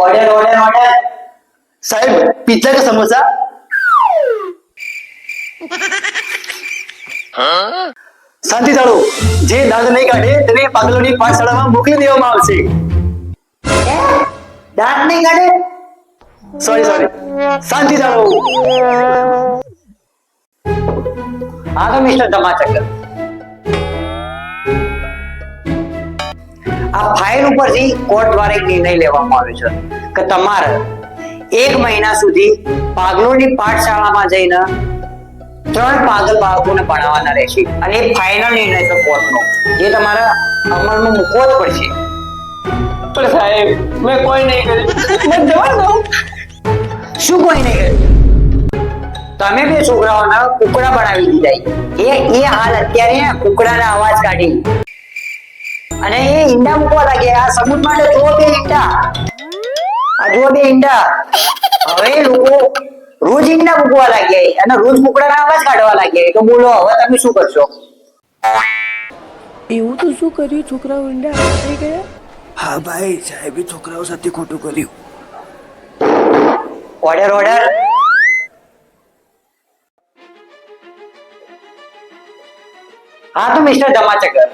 Order order order સાહેબ pizza કે સમોસા શાંતિ ચાલો જે દાંત નહીં કાઢે તેને પાગલોની પાઠશાળામાં મોકલી દેવામાં આવશે હે? દાંત નહીં કાઢે સોરી સોરી શાંતિ ચાલો હા તો મિસ્ટર ધમાચક્કર આ ફાઇલ ઉપરથી કોર્ટ દ્વારા એક નિર્ણય લેવામાં આવ્યો છે કે તમારે એક મહિના સુધી પાગલોની પાઠશાળામાં જઈને ત્રણ પાગલ બાળકોને ભણાવવાના રહેશે. અને એ ફાઇનલ નિર્ણય છે કોર્ટનો જે તમારે અમલમાં મૂકવો જ પડશે. પણ સાહેબ મેં કોઈ નહીં કર્યું. જવા દઉં. શું કોઈ નહીં કર્યું? તમે બે છોકરાઓના કુકડા બનાવી દીધા એ એ હાલ અત્યારે કુકડાના અવાજ કાઢી. અને એ ઈંડા મૂકવા લાગ્યા. આ સમુદ્ર માટે જુઓ બે ઈંડા. આ જુઓ બે ઈંડા. હવે લોકો રોજ ઈંડા મૂકવા લાગ્યા અને રોજ કુકડાના અવાજ કાઢવા લાગ્યા તો બોલો હવે તમે શું કરશો? એવું તો શું કર્યું? છોકરાઓ ઈંડા થઈ ગયા? હા ભાઈ સાહેબે છોકરાઓ સાથે ખોટું કર્યું. ઓર્ડર ઓર્ડર હા તો મિસ્ટર ધમાચકર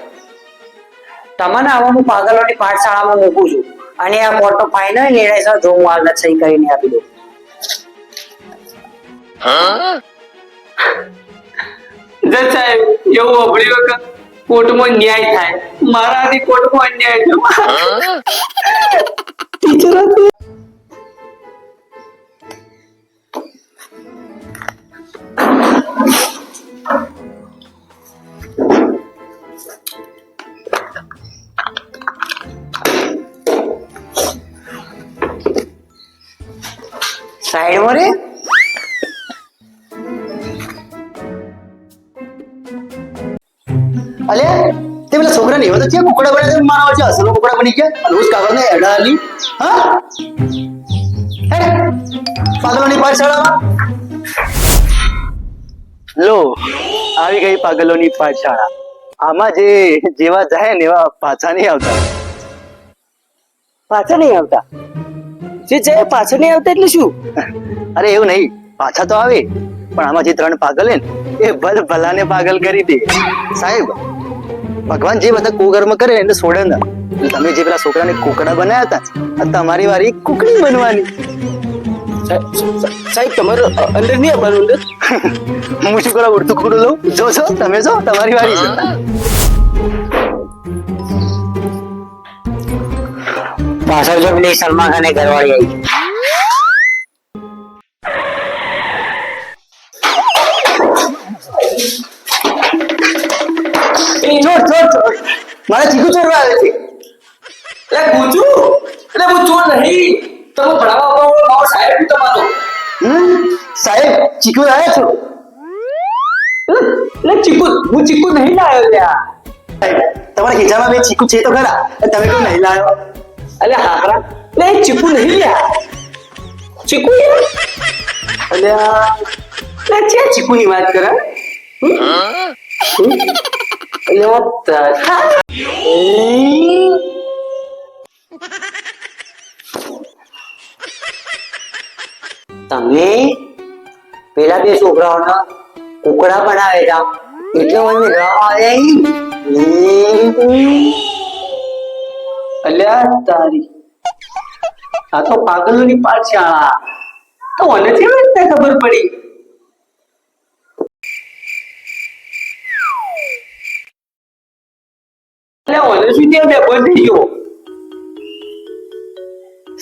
તમને આવાનું પાગલોની પાઠશાળામાં મૂકું છું. અને આ કોર્ટનો ફાઇનલ નિર્ણય સર જો હું હાલત સહી કરીને આપી દઉં. જજ સાહેબ એવું અભળી વખત કોર્ટમાં ન્યાય થાય. મારાથી કોર્ટમાં અન્યાય થયો. ટીચર સાઈડમાં અલે તે પેલા છોકરાને એવા તો છે કુકડા બને છે? મારા વચ્ચે અસલો કુકડા બની ગયા. રોજ કાગળને એડાલી હા? હે? પાગલોની પાઠશાળામાં? લો આવી ગઈ પાગલોની પાછાળા આમાં જે જેવા જાય ને એવા પાછા નહીં આવતા. પાછા નહીં આવતા? જે જાય પાછા નહીં આવતા એટલે શું? અરે એવું નહીં પાછા તો આવે. પણ આમાં જે ત્રણ પાગલ ને એ ભલ ભલાને પાગલ કરી દે. સાહેબ ભગવાન જે બધા કુકર્મ કરે એને છોડે ના. તમે જે પેલા છોકરાને કુકડા બનાવ્યા હતા તમારી વારી કુકડી બનવાની. સાહેબ તમારો અંદર નહીં આવવાનું અંદર? હું શું કરા ઉડતું કુકડું લઉં? જો છો તમે છો તમારી વારી છે. પાછળ જો પેલી સલમાન ખાને ઘરવાળી આવી. એટલે ગુજુ એટલે હું નહીં. તમે ભણાવવા આવો મારો સાહેબ તમારો. હમ, સાહેબ, ચીકુ આવ્યા છો? એટલે ચીકુ, હું ચીકુ નહીં લાવ્યો ત્યાં તમારા ખીચામાં બે ચીકુ છે તો ખરા તમે કેમ નહીં લાવ્યો અલે હારા એટલે ચીકુ નહીં લ્યા. ચીકુ યાર એટલે છે ચીકુ ની વાત કરે. હમ? હમ? એટલે what the- તમે પેલા બે છોકરાઓને કુકડા બનાવે છે એટલે મને રવા આવે અલ્યા તારી. આ તો પાગલોની પાઠશાળા. તો મને કેવી રીતે ખબર પડી? એટલે મને શું ત્યાં બેભો થઈ ગયો?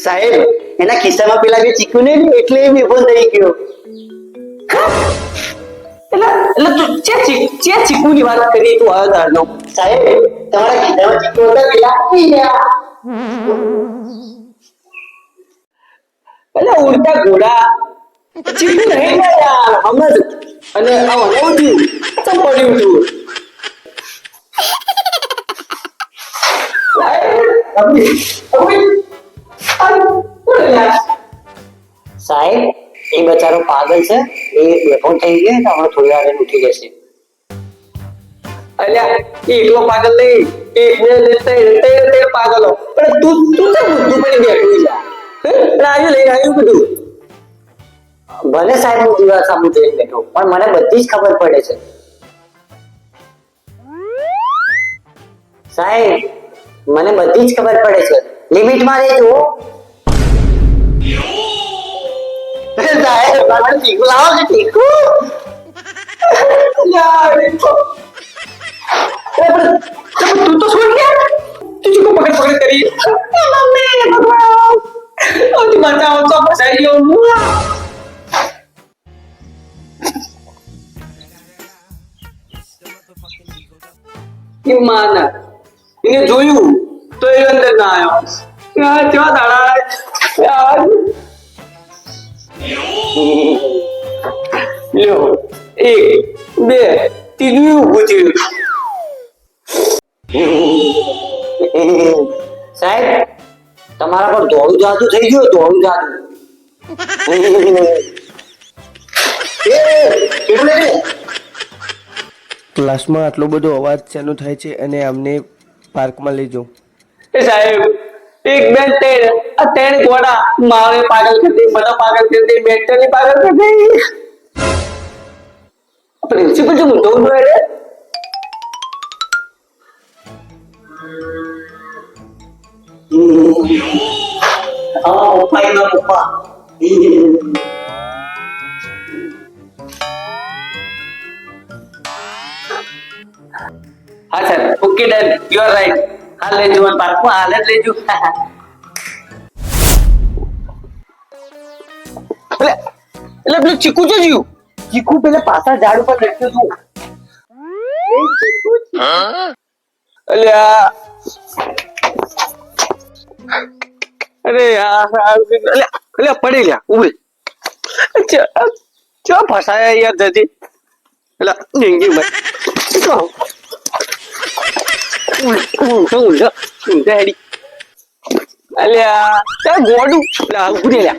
સાહેબ એના ખિસ્સામાં પેલા જે ચીકુ ને એટલે એ બેભો થઈ ગયો. એટલે એટલે તું ચે ચી ચે વાત કરી તું આવ્યો તારનો સાહેબ તમારા ખિસ્સામાં ચીકુ હતા પેલા? એટલે ઉડતા ઘોડા. ચીકુ નહીં યાર હમણાં અને આ ચમ પડ્યું તું. સાહેબ એ બચારો પાગલ છે. એ બેઠો થઈ ગયો તો હમણાં થોડી વાર ઉઠી જશે અલ્યા એ એકલો પાગલ નહીં. એક બે ને ત્રણ ત્રણ ત્રણ પાગલો. પણ તું તું તો બુદ્ધુ પડી બેઠું છે? આવ્યું લઈ આવ્યું બધું ભલે સાહેબ હું દીવા સામે જઈને બેઠો પણ મને બધી જ ખબર પડે છે. સાહેબ મને બધી જ ખબર પડે છે. લિમિટમાં રહેજો. સાહેબ મને ટીકું લાવો કે ટીકું યાર, એ તો- એ પણ- તો તું તો છોડ ગયા તું ચીકુ પકડ પકડ કરી મમ્મી ભગવાન ઓથી બચાવો તો ફસાઈ ગયો હું એ માના એને જોયું તો લ્યો એક બે ત્રીજું ઊભું થયું સાહેબ તમારા પર ધોળું જાદુ થઈ ગયું ધોળું જાદુ. ક્લાસમાં આટલો બધો અવાજ ચાલુ થાય છે અને અમને પાર્કમાં લઈ જાઓ. એ સાહેબ એક બે ત્રણ આ ત્રણ ઘોડા મારે પાગલ કરી દે બધા પાગલ કરી દે મેન્ટલી પાગલ કરી દે પ્રિન્સિપલ જો ઊંધો ઊંધો રે હા પપ્પા એના પપ્પા હા sir okay done you are right હાલ લઈ જવાનું પાર્કમાં હાલ જ લઈ જઉં એટલે એટલે પેલું ચીકુ જો જીવ ચીકુ પેલે પાછા ઝાડ ઉપર લટક્યું હતું અલે અરે યાર અલે અલે, પડી ગયા ઊભી. ચો ફસાયા યાર જતી એટલે જિંદગી ભાઈ અલ્યા તે ગોડું. લા લ્યા.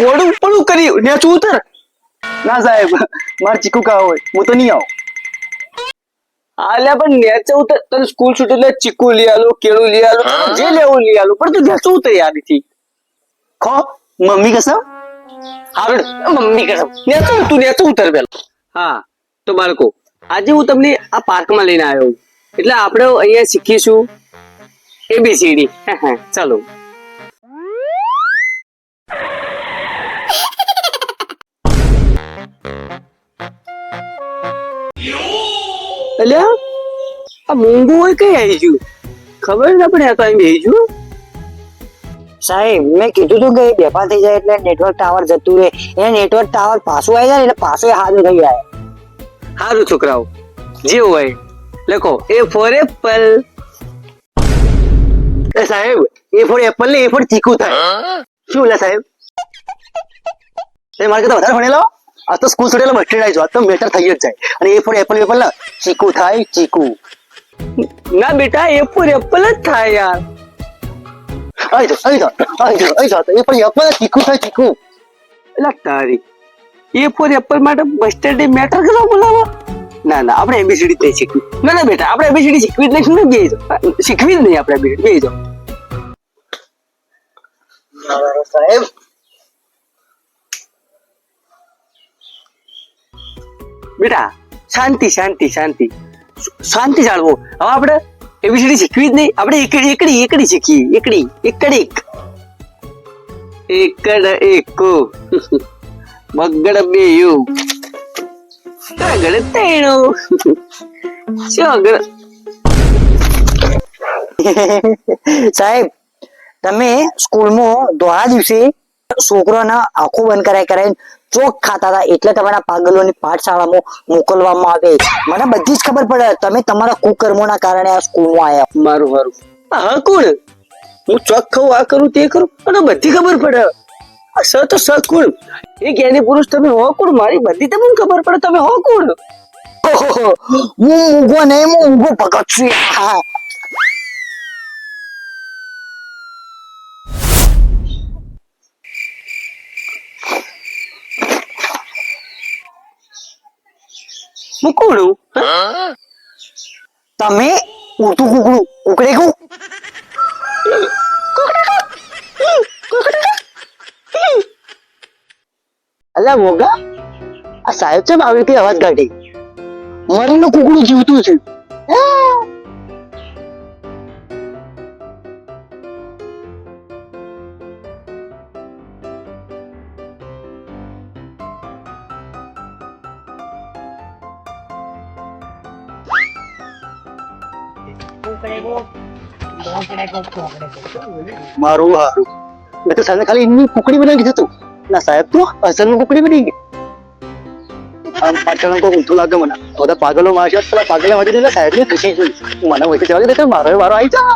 ગોડું પણ કર્યું ને તું ઉતર. ના સાહેબ મારે ચીકુ કા હોય. હું તો નહીં આવું. આલ્યા પણ નેચે ઉતર તને સ્કૂલ છૂટે એટલે ચીકુ લઈ આલો કેળું લઈ આલો જે લેવું લઈ આલો પણ તું નેચે તૈયાર નથી ખો મમ્મી કસમ હારું મમ્મી કહે નેચે તું નેચે ઉતર પેલા. હા તો બાળકો આજે હું તમને આ પાર્કમાં લઈને આવ્યો એટલે આપણે અહીંયા શીખીશું એબીસીડી ચાલો. અલ્યા આ મૂંગું હોય કઈ આવી ગયું ખબર ના પડે આ કઈ અહીં સાહેબ મેં કીધું તું કે બેફા થઈ જાય એટલે નેટવર્ક ટાવર જતું રહે. એ નેટવર્ક ટાવર પાછું આવી જાય એટલે પાછું હારું થઈ જાય. હારું છોકરાઓ જે હોય. લખો એ ફોર એપલ એ સાહેબ એ ફોર એપલ ને એ ફોર ચીકુ થાય. શું લે સાહેબ? એ મારે કરતા વધારે ભણેલો? આ તો સ્કૂલ છોડેલા મસ્ટર્ડ આવી આ તો મેટર થઈ જ જાય. અને એ ફોર એપલ એપલ ના. ચીકુ થાય ચીકુ. ના બેટા એ ફોર એપલ જ થાય યાર. આઈ જો આઈ જો આઈ જો આઈ જો એ ફોર એપલ ચીકુ થાય ચીકુ. એટલે તારી. એ ફોર એપલ માટે બસ્ટર્ડે મેટર કરવા બોલાવો? ના ના આપણે એબીસીડી નહીં શીખવી. ના ના બેટા આપણે એબીસીડી શીખવી જ નહીં. બે શીખવી જ નહીં આપણે એબીસીડી બે જો સાહેબ. બેટા, શાંતિ શાંતિ શાંતિ. શાંતિ જાળવો. હવે આપણે એબીસીડી શીખવી જ નહીં. આપણે એકડી એકડી એકડી શીખીએ. એકડી, એકડ એક. એકડ એકો. મગડ બે યુ તગડ તેણું. આગળ સાહેબ, તમે સ્કૂલમાં દોહા દિવસે છોકરાના આંખો બંધ કરાય કરાય ચોક ખાતા હતા એટલે તમારા પાગલોની પાઠશાળામાં મોકલવામાં આવે. મને બધી જ ખબર પડે. તમે તમારા કુકર્મોના કારણે આ સ્કૂલમાં આવ્યા. મારું મારું. હા કોણ? હું ચોક ખાઉં આ કરું તે કરું? મને બધી ખબર પડે. આ સ તો સ કોણ? એ જ્ઞાની પુરુષ તમે હો કોણ? મારી બધી તમને ખબર પડે. તમે હો કોણ? હું. ઊંઘો નહીં હું ઊંઘો ભગત છું. કુકડું તમે ઉડતું કુકડું કુકડે કુ? અલા મોગા, આ સાહેબ છે આવી રીતે અવાજ કાઢી. મરેલું કુકડું જીવતું છે. મારું હારું. મેં તો સાહેબ ખાલી એમની કુકડી બનાવી દીધું ના સાહેબ, તો અસલનું કુકડી બની ગઈ. આમ પાછળ કોઈ ઊંધું લાગે મને. પાગલો મારશે પેલા પાગલે મારી દીધા સાહેબ ને ખુશી મને વચ્ચે જવા દે મારો વારો આવી જા.